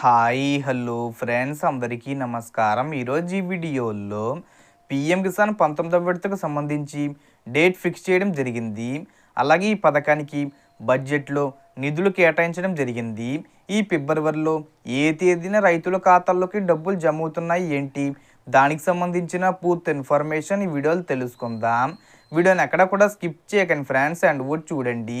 Hi hello friends అందరికీ నమస్కారం. ఈరోజు ఈ వీడియోలో పిఎం కిసాన్ పంతొమ్మిదవ విడతకు సంబంధించి డేట్ ఫిక్స్ చేయడం జరిగింది. అలాగే ఈ పథకానికి బడ్జెట్లో నిధులు కేటాయించడం జరిగింది. ఈ ఫిబ్రవరిలో ఏ తేదీన రైతుల ఖాతాల్లోకి డబ్బులు జమ అవుతున్నాయి ఏంటి? దానికి సంబంధించిన పూర్తి ఇన్ఫర్మేషన్ ఈ వీడియోలో తెలుసుకుందాం. వీడియోని ఎక్కడ కూడా స్కిప్ చేయకండి ఫ్రెండ్స్ అండ్ వుడ్ చూడండి.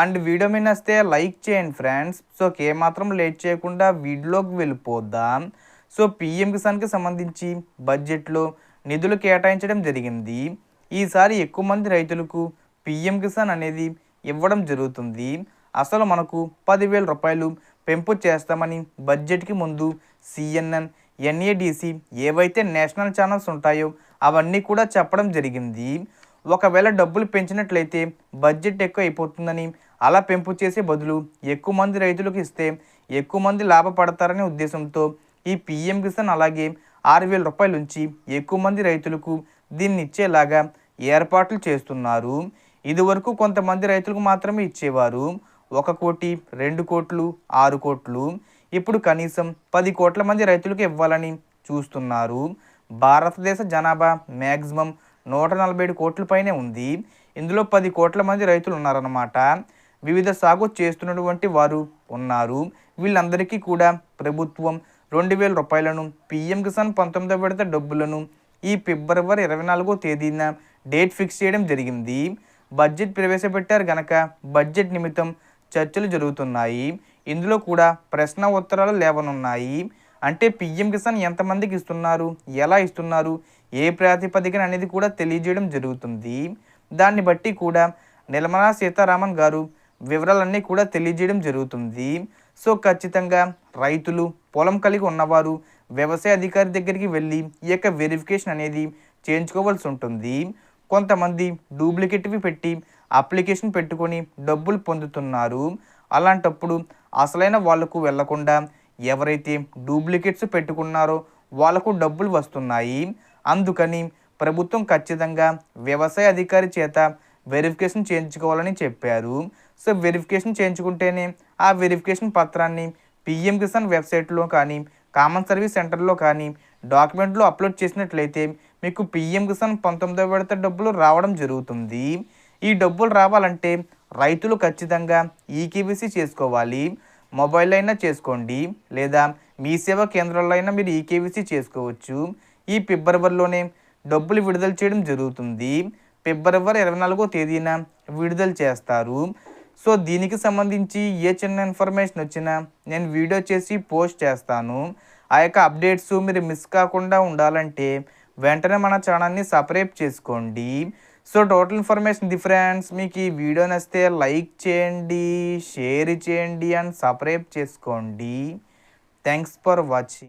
అండ్ వీడియో మీద వస్తే లైక్ చేయండి ఫ్రెండ్స్. సో ఏమాత్రం లేట్ చేయకుండా వీడియోలోకి వెళ్ళిపోద్దాం సో పిఎం కిసాన్కి సంబంధించి బడ్జెట్లో నిధులు కేటాయించడం జరిగింది. ఈసారి ఎక్కువ మంది రైతులకు పిఎం కిసాన్ అనేది ఇవ్వడం జరుగుతుంది. అసలు మనకు పదివేల రూపాయలు పెంపు చేస్తామని బడ్జెట్కి ముందు సిఎన్ఎన్ ఎన్ఏడిసి ఏవైతే నేషనల్ ఛానల్స్ ఉంటాయో అవన్నీ కూడా చెప్పడం జరిగింది. ఒకవేళ డబ్బులు పెంచినట్లయితే బడ్జెట్ ఎక్కువ అయిపోతుందని అలా పెంపు చేసే బదులు ఎక్కువ మంది రైతులకు ఇస్తే ఎక్కువ మంది లాభపడతారనే ఉద్దేశంతో ఈ పిఎం కిసాన్ అలాగే ఆరు వేల రూపాయలు నుంచి ఎక్కువ మంది రైతులకు దీన్ని ఇచ్చేలాగా ఏర్పాట్లు చేస్తున్నారు. ఇదివరకు కొంతమంది రైతులకు మాత్రమే ఇచ్చేవారు. ఒక కోటి రెండు కోట్లు ఆరు కోట్లు. ఇప్పుడు కనీసం పది కోట్ల మంది రైతులకు ఇవ్వాలని చూస్తున్నారు. భారతదేశ జనాభా మ్యాక్సిమం నూట నలభై ఏడు కోట్ల పైనే ఉంది. ఇందులో పది కోట్ల మంది రైతులు ఉన్నారన్నమాట. వివిధ సాగు చేస్తున్నటువంటి వారు ఉన్నారు. వీళ్ళందరికీ కూడా ప్రభుత్వం రెండు వేల రూపాయలను పిఎం కిసాన్ పంతొమ్మిదో విడత డబ్బులను ఈ ఫిబ్రవరి ఇరవై నాలుగో తేదీన డేట్ ఫిక్స్ చేయడం జరిగింది. బడ్జెట్ ప్రవేశపెట్టారు గనక బడ్జెట్ నిమిత్తం చర్చలు జరుగుతున్నాయి. ఇందులో కూడా ప్రశ్న ఉత్తరాలు లేవనున్నాయి. అంటే పిఎం కిసాన్ ఎంతమందికి ఇస్తున్నారు? ఎలా ఇస్తున్నారు? ఏ ప్రాతిపదికన అనేది కూడా తెలియజేయడం జరుగుతుంది. దాన్ని బట్టి కూడా నిర్మలా సీతారామన్ గారు వివరాలన్నీ కూడా తెలియజేయడం జరుగుతుంది. సో ఖచ్చితంగా రైతులు పొలం కలిగి ఉన్నవారు వ్యవసాయ అధికారి దగ్గరికి వెళ్ళి ఈ యొక్క వెరిఫికేషన్ అనేది చేయించుకోవాల్సి ఉంటుంది. కొంతమంది డూప్లికేట్వి పెట్టి అప్లికేషన్ పెట్టుకొని డబ్బులు పొందుతున్నారు. అలాంటప్పుడు అసలైన వాళ్ళకు వెళ్ళకుండా ఎవరైతే డూప్లికేట్స్ పెట్టుకున్నారో వాళ్ళకు డబ్బులు వస్తున్నాయి. అందుకని ప్రభుత్వం ఖచ్చితంగా వ్యవసాయ అధికారి చేత వెరిఫికేషన్ చేయించుకోవాలని చెప్పారు. సో వెరిఫికేషన్ చేయించుకుంటేనే ఆ వెరిఫికేషన్ పత్రాన్ని పిఎం కిసాన్ వెబ్సైట్లో కానీ కామన్ సర్వీస్ సెంటర్లో కానీ డాక్యుమెంట్లు అప్లోడ్ చేసినట్లయితే మీకు పిఎం కిసాన్ పంతొమ్మిదో విడత డబ్బులు రావడం జరుగుతుంది. ఈ డబ్బులు రావాలంటే రైతులు ఖచ్చితంగా ఈకేబీసీ చేసుకోవాలి. మొబైల్ అయినా చేసుకోండి. లేదా మీ సేవా కేంద్రాల్లో అయినా మీరు ఈకేవీసీ చేసుకోవచ్చు. ఈ ఫిబ్రవరిలోనే డబ్బులు విడుదల చేయడం జరుగుతుంది. ఫిబ్రవరి ఇరవై నాలుగో తేదీన విడుదల చేస్తారు. సో దీనికి సంబంధించి ఏ చిన్న ఇన్ఫర్మేషన్ వచ్చినా నేను వీడియో చేసి పోస్ట్ చేస్తాను. ఆ యొక్క అప్డేట్స్ మీరు మిస్ కాకుండా ఉండాలంటే వెంటనే మన ఛానల్ని సపరేట్ చేసుకోండి. సో టోటల్ ఇన్ఫర్మేషన్ డిఫరెన్స్ మీకు ఈ వీడియో నచ్చితే లైక్ చేయండి షేర్ చేయండి అండ్ సబ్స్క్రైబ్ చేసుకోండి. Thanks for watching.